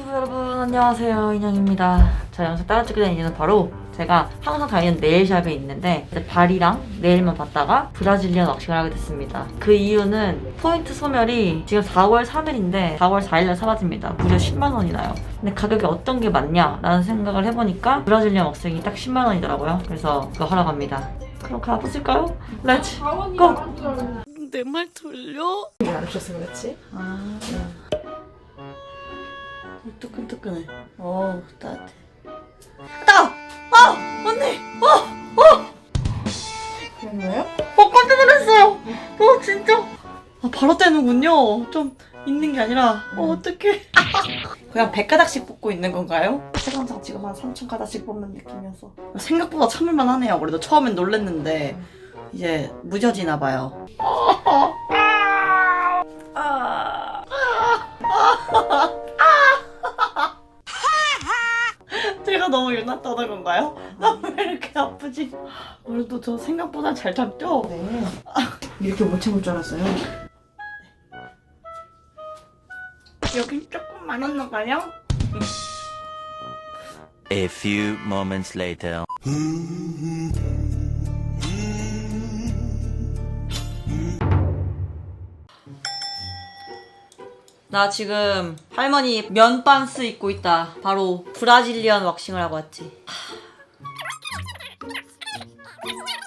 유튜브 여러분 안녕하세요 인형입니다 저 영상 따라 찍게 된 이유는 바로 제가 항상 다니는 네일샵에 있는데 이제 발이랑 네일만 받다가 브라질리언 왁싱을 하게 됐습니다 그 이유는 포인트 소멸이 지금 4월 3일인데 4월 4일날 사라집니다 무려 10만 원이 나요 근데 가격이 어떤 게 맞냐 라는 생각을 해보니까 브라질리언 왁싱이 딱 10만 원이더라고요 그래서 그거 하러 갑니다 그럼 가보실까요? 렛츠 고! 내 말 들려? 안 오셔서 그렇지? 아, 뜨끈뜨끈해. 어, 따뜻해. 따! 아! 언니! 어! 그런 거예요? 어, 깜짝 놀랐어요! 어, 진짜! 아, 바로 떼는군요. 좀 있는 게 아니라, 어, 어떡해. 그냥 100가닥씩 뽑고 있는 건가요? 세관장 지금 한 3,000가닥씩 뽑는 느낌이어서. 생각보다 참을만 하네요. 그래도 처음엔 놀랬는데, 이제 무뎌지나 봐요. 아. 유난떠는 건가요? 나 왜 이렇게 아프지? 그래도 저 생각보다 잘 참죠? 네. 이렇게 못 참을 줄 알았어요. 여긴 조금 많았나 봐요? A few moments later. 나 지금 할머니 면반스 입고 있다. 바로 브라질리언 왁싱을 하고 왔지.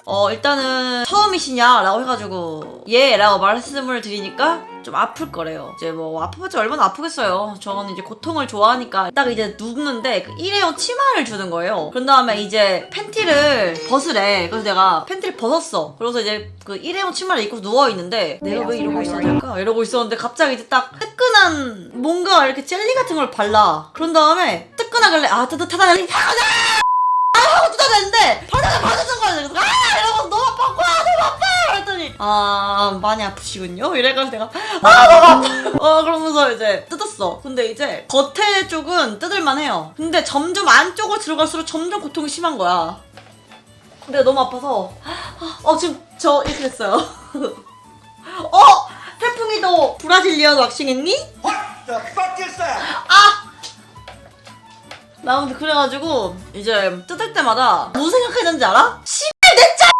어 일단은 처음이시냐라고 해가지고 예라고 말씀을 드리니까 좀 아플 거래요. 이제 뭐 아프겠지 얼마나 아프겠어요. 저는 이제 고통을 좋아하니까 딱 이제 눕는데 그 일회용 치마를 주는 거예요. 그런 다음에 이제 팬티를 벗으래. 그래서 내가 팬티를 벗었어. 그래서 이제 그 일회용 치마를 입고 누워 있는데 내가 왜 이러고 될까? 이러고 있었는데 갑자기 이제 딱 뜨끈한 뭔가 이렇게 젤리 같은 걸 발라. 그런 다음에 뜨끈하길래 아 뜨뜻하다. 하 고 뜯어냈는데 바닥에 맞았던 거야. 그래서 아 이러고 너무 아팠고 아 너무 아파 그랬더니 아 많이 아프시군요. 이래가지고 내가 아 너무 아파. 어 그러면서 이제 뜯었어. 근데 이제 겉에 쪽은 뜯을만 해요. 근데 점점 안쪽으로 들어갈수록 점점 고통이 심한 거야. 근데 너무 아파서 어 지금 저 이렇게 됐어요. 어 태풍이도 브라질리언 왁싱했니? 아 나 근데 그래가지고 이제 뜯을 때마다 뭐 생각했는지 알아? 씨발 내 짜!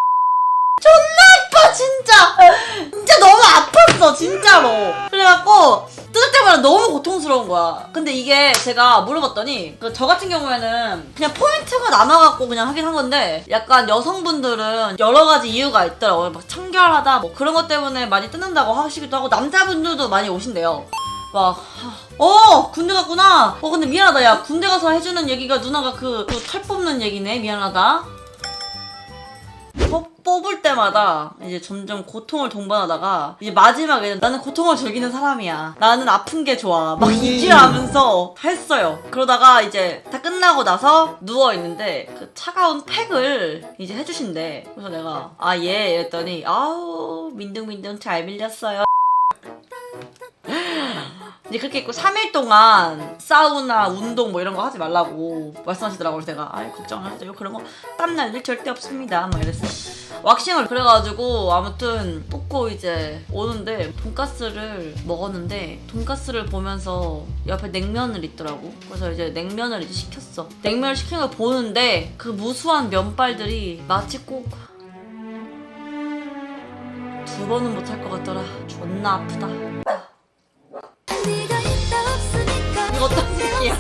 존나 아파 진짜! 진짜 너무 아팠어 진짜로 그래갖고 뜯을 때마다 너무 고통스러운 거야 근데 이게 제가 물어봤더니 그 저 같은 경우에는 그냥 포인트가 남아갖고 그냥 하긴 한 건데 약간 여성분들은 여러 가지 이유가 있더라고요 막 청결하다 뭐 그런 것 때문에 많이 뜯는다고 하시기도 하고 남자분들도 많이 오신대요 막, 하, 어, 군대 갔구나. 어, 근데 미안하다. 야, 군대 가서 해주는 얘기가 누나가 그, 그 털 뽑는 얘기네. 미안하다. 뽑, 뽑을 때마다 이제 점점 고통을 동반하다가 이제 마지막에는 나는 고통을 즐기는 사람이야. 나는 아픈 게 좋아. 막 이지하면서 했어요. 그러다가 이제 다 끝나고 나서 누워 있는데 그 차가운 팩을 이제 해주신대. 그래서 내가 아, 예. 이랬더니 아우, 민둥민둥 잘 밀렸어요. 이제 그렇게 있고 3일 동안 사우나, 운동 뭐 이런 거 하지 말라고 말씀하시더라고요. 그래서 내가 아이 걱정 안 하세요. 그런 거 땀날 일 절대 없습니다. 막 이랬어요. 왁싱을 그래가지고 아무튼 뽑고 이제 오는데 돈가스를 먹었는데 돈가스를 보면서 옆에 냉면을 있더라고. 그래서 이제 냉면을 이제 시켰어. 냉면을 시킨 걸 보는데 그 무수한 면발들이 마치 꼭 두 번은 못할 것 같더라. 존나 아프다.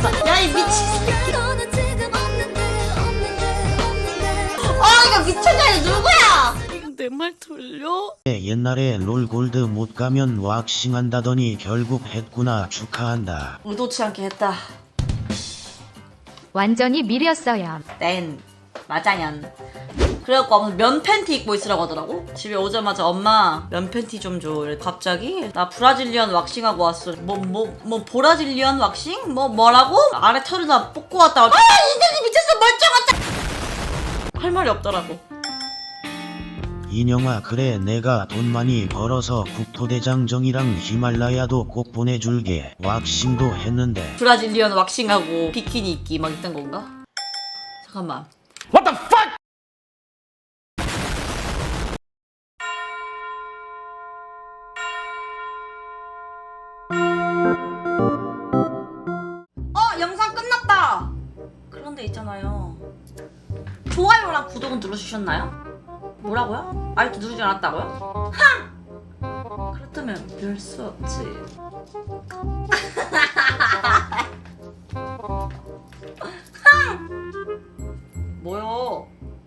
야? 야이 미친 새끼. 너는 지금 없는데 없는데 없는데 아 이거 미쳤냐 이거 누구야? 내말 들려? 옛날에 롤골드 못 가면 왁싱한다더니 결국 했구나 축하한다. 의도치 않게 했다. 완전히 미렸어요. 땡 맞아연. 그래갖고 아무튼 면 팬티 입고 있으라고 하더라고. 집에 오자마자 엄마 면 팬티 좀 줘. 이래 갑자기 나 브라질리언 왁싱하고 왔어. 뭐 뭐 뭐 브라질리언 왁싱? 뭐 뭐라고? 아래 털을 다 뽑고 왔다. 아 인간이 미쳤어 멀쩡하다. 할 말이 없더라고. 인영아 그래 내가 돈 많이 벌어서 국토대장정이랑 히말라야도 꼭 보내줄게. 왁싱도 했는데 브라질리언 왁싱하고 비키니 입기 막 있던 건가? 잠깐만. 어 돼 있잖아요. 좋아요랑 구독은 눌러주셨나요? 뭐라고요? 아직도 누르지 않았다고요? 하! 그렇다면 별 수 없지.